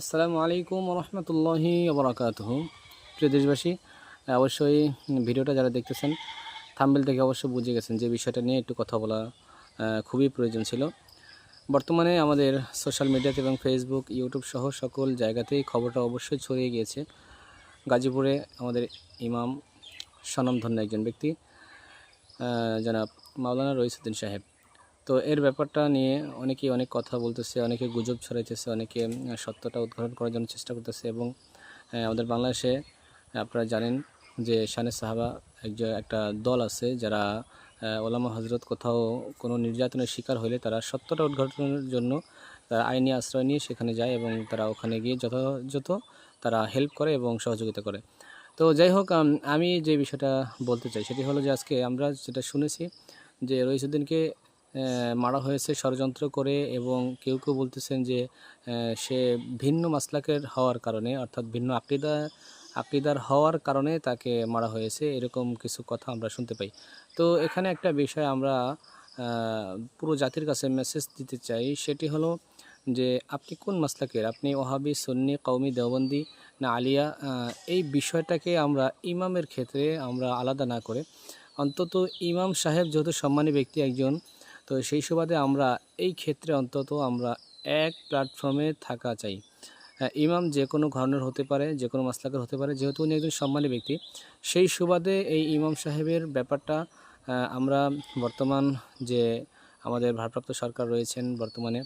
আসসালামু আলাইকুম রহমতুল্লাহি বরাকাত প্রিয় দেশবাসী অবশ্যই ভিডিওটা যারা দেখতেছেন থাম্বেল থেকে অবশ্যই বুঝে গেছেন যে বিষয়টা নিয়ে একটু কথা বলা খুবই প্রয়োজন ছিল। বর্তমানে আমাদের সোশ্যাল মিডিয়াতে এবং ফেসবুক ইউটিউব সহ সকল জায়গাতেই খবরটা অবশ্যই ছড়িয়ে গিয়েছে। গাজীপুরে আমাদের ইমাম স্বনামধন্য একজন ব্যক্তি জনাব মাওলানা রইসুদ্দিন সাহেব। তো এর ব্যাপারটা নিয়ে অনেকেই অনেক কথা বলতেছে, অনেকে গুজব ছড়াইতেছে, অনেকে সত্যটা উদ্ঘাটন করার জন্য চেষ্টা করতেছে এবং আমাদের বাংলাদেশে আপনারা জানেন যে শানে সাহাবা একজন একটা দল আছে যারা ওলামা হজরত কোথাও কোনো নির্যাতনের শিকার হলে তারা সত্যটা উদ্ঘাটনের জন্য তারা আইনি আশ্রয় নিয়ে সেখানে যায় এবং তারা ওখানে গিয়ে যথাযথ তারা হেল্প করে এবং সহযোগিতা করে। তো যাই হোক আমি যে বিষয়টা বলতে চাই সেটি হলো যে আজকে আমরা যেটা শুনেছি যে রইসুদ্দিনকে মারা হয়েছে ষড়যন্ত্র করে এবং কেউ কেউ বলতেছেন যে সে ভিন্ন মাসলাকের হওয়ার কারণে, অর্থাৎ ভিন্ন আকিদা, আকিদার হওয়ার কারণে তাকে মারা হয়েছে, এরকম কিছু কথা আমরা শুনতে পাই। তো এখানে একটা বিষয় আমরা পুরো জাতির কাছে মেসেজ দিতে চাই, সেটি হলো যে, আপনি কোন মাসলাকের? আপনি ওহাবি, সুন্নি কৌমি দেওবন্দি না আলিয়া? এই বিষয়টাকে আমরা ইমামের ক্ষেত্রে আমরা আলাদা না করে, অন্তত ইমাম সাহেব যেহেতু সম্মানী ব্যক্তি একজন তো সেই সুবাদে আমরা এই ক্ষেত্রে অন্তত আমরা এক প্ল্যাটফর্মে থাকা চাই। হ্যাঁ, ইমাম যে কোনো ধরনের হতে পারে যে কোনো মাসলাকের হতে পারে যেহেতু উনি একজন সম্মানী ব্যক্তি সেই সুবাদে এই ইমাম সাহেবের ব্যাপারটা আমরা বর্তমান যে আমাদের ভারপ্রাপ্ত সরকার রয়েছেন বর্তমানে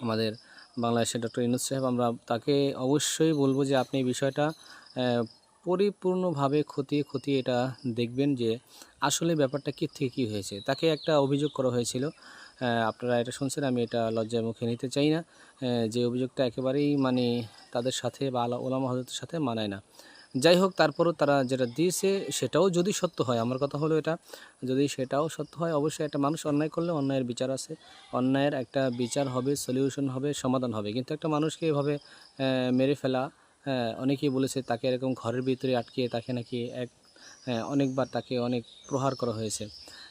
আমাদের বাংলাদেশের ডক্টর ইনুস সাহেব আমরা তাকে অবশ্যই বলব যে আপনি এই বিষয়টা পরিপূর্ণভাবে খতিয়ে খতিয়ে এটা দেখবেন যে আসলে ব্যাপারটা কী থেকে কী হয়েছে। তাকে একটা অভিযোগ করা হয়েছিল। আপনারা এটা শুনছেন, আমি এটা লজ্জায় মুখে নিতে চাই না। যে অভিযোগটা একেবারেই মানে তাদের সাথে বা আলা ওলামা হজরতের সাথে মানায় না। যাই হোক, তারপরও তারা যেটা দিয়েছে সেটাও যদি সত্য হয়, আমার কথা হলো এটা, যদি সেটাও সত্য হয়, অবশ্যই একটা মানুষ অন্যায় করলে অন্যায়ের বিচার আছে। অন্যায়ের একটা বিচার হবে সলিউশন হবে, সমাধান হবে। কিন্তু একটা মানুষকে এভাবে মেরে ফেলা অনেকেই বলেছে তাকে এরকম ঘরের ভিতরে আটকিয়ে তাকে নাকি এক হ্যাঁ, অনেকবার তাকে অনেক প্রহার করা হয়েছে।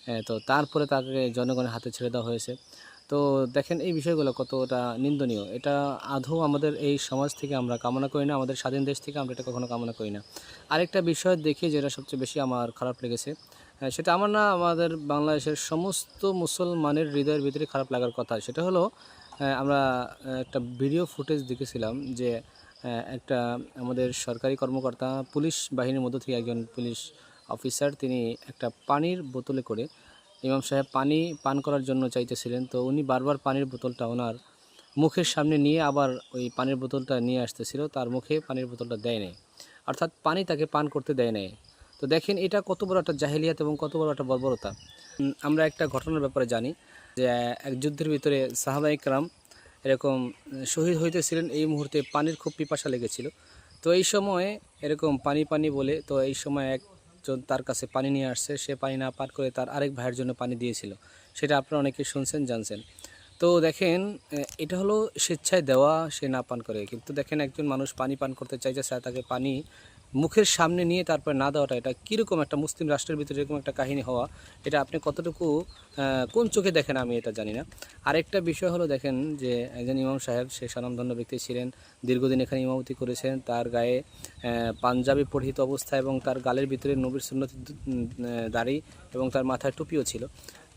হ্যাঁ, তো তারপরে তাকে জনগণের হাতে ছেড়ে দেওয়া হয়েছে। তো দেখেন এই বিষয়গুলো কতটা নিন্দনীয়। এটা আদৌ আমাদের এই সমাজ থেকে আমরা কামনা করি না আমাদের স্বাধীন দেশ থেকে আমরা এটা কখনো কামনা করি না। আরেকটা বিষয় দেখি যেটা সবচেয়ে বেশি আমার খারাপ লেগেছে সেটা আমার না আমাদের বাংলাদেশের সমস্ত মুসলমানের হৃদয়ের ভিতরে খারাপ লাগার কথা। সেটা হলো আমরা একটা ভিডিও ফুটেজ দেখেছিলাম যে একটা আমাদের সরকারি কর্মকর্তা, পুলিশ বাহিনীর মধ্য থেকে একজন পুলিশ অফিসার, তিনি একটা পানির বোতলে করে ইমাম সাহেব পানি পান করার জন্য চাইতেছিলেন। তো উনি বারবার পানির বোতলটা ওনার মুখের সামনে নিয়ে আবার ওই পানির বোতলটা নিয়ে আসতেছিল, তার মুখে পানির বোতলটা দেয় নাই। অর্থাৎ পানি তাকে পান করতে দেয় নাই। তো দেখেন, এটা কত বড় একটা জাহেলিয়াত এবং কত বড় একটা বর্বরতা। আমরা একটা ঘটনার ব্যাপারে জানি যে, এক যুদ্ধের ভিতরে সাহাবা ইকরাম এরকম শহীদ হইতেছিলেন এই মুহূর্তে পানির খুব পিপাসা লেগেছিল। তো এই সময় এরকম পানি পানি বলে, তো এই সময় একজন তার কাছে পানি নিয়ে আসছে। সে পানি না পান করে তার আরেক ভাইয়ের জন্য পানি দিয়েছিল। সেটা আপনারা অনেকে শুনছেন, জানছেন। তো দেখেন এটা হলো স্বেচ্ছায় দেওয়া সে না পান করে। কিন্তু দেখেন একজন মানুষ পানি পান করতে চাইছে তাকে পানি মুখের সামনে নিয়ে তারপরে না দেওয়াটা, এটা কীরকম একটা মুসলিম রাষ্ট্রের ভিতরে এরকম একটা কাহিনী হওয়া, এটা আপনি কতটুকু কোন চোখে দেখেন আমি এটা জানি না। আরেকটা বিষয় হলো দেখেন যে একজন ইমাম সাহেব, সে স্বনামধন্য ব্যক্তি ছিলেন, দীর্ঘদিন এখানে ইমামতি করেছেন, তার গায়ে পাঞ্জাবি পরিহিত অবস্থা এবং তার গালের ভিতরে নবীর সুন্নত দাড়ি এবং তার মাথায় টুপিও ছিল।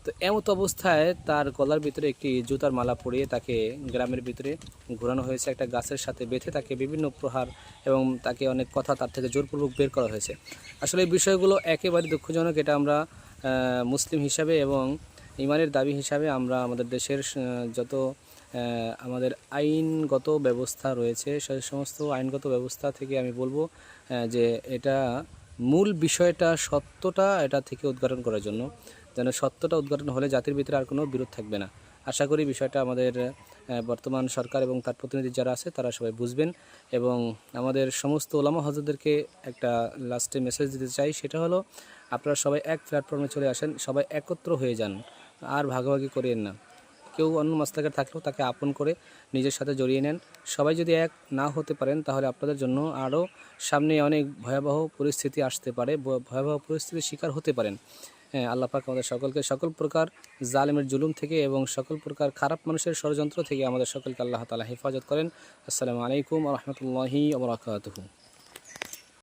তো এমত অবস্থায় তার গলার ভিতরে একটি জুতার মালা পরিয়ে তাকে গ্রামের ভিতরে ঘোরানো হয়েছে। একটা গাছের সাথে বেঁধে তাকে বিভিন্ন প্রহার এবং তাকে অনেক কথা তার থেকে জোরপূর্বক বের করা হয়েছে। আসলে এই বিষয়গুলো একেবারে দুঃখজনক। এটা আমরা মুসলিম হিসাবে এবং ইমানের দাবি হিসাবে আমরা আমাদের দেশের যত আমাদের আইনগত ব্যবস্থা রয়েছে সেই সমস্ত আইনগত ব্যবস্থা থেকে আমি বলব যে এটা মূল বিষয়টা সত্যটা এটা থেকে উদ্ঘাটন করার জন্য। যেন সত্যটা উদ্ঘাটন হলে জাতির ভিতরে আর কোনো বিরোধ থাকবে না। আশা করি বিষয়টা আমাদের বর্তমান সরকার এবং তার প্রতিনিধি যারা আছে তারা সবাই বুঝবেন এবং আমাদের সমস্ত ওলামা হজরতদেরকে একটা লাস্টে মেসেজ দিতে চাই। সেটা হলো, আপনারা সবাই এক প্ল্যাটফর্মে চলে আসেন, সবাই একত্র হয়ে যান, আর ভাগাভাগি করিয়েন না। কেউ অন্য মাস্তাকের থাকলেও তাকে আপন করে নিজের সাথে জড়িয়ে নেন। সবাই যদি এক না হতে পারেন, তাহলে আপনাদের জন্য আরও সামনে অনেক ভয়াবহ পরিস্থিতি আসতে পারে ভয়াবহ পরিস্থিতির শিকার হতে পারেন। হ্যাঁ আল্লাহ পাক আমাদের সকলকে সকল প্রকার জালেমের জুলুম থেকে এবং সকল প্রকার খারাপ মানুষের ষড়যন্ত্র থেকে আমাদের সকলকে আল্লাহ তালা হেফাজত করেন। আসসালামু আলাইকুম রহমতুল্লাহি আবরাকাতহু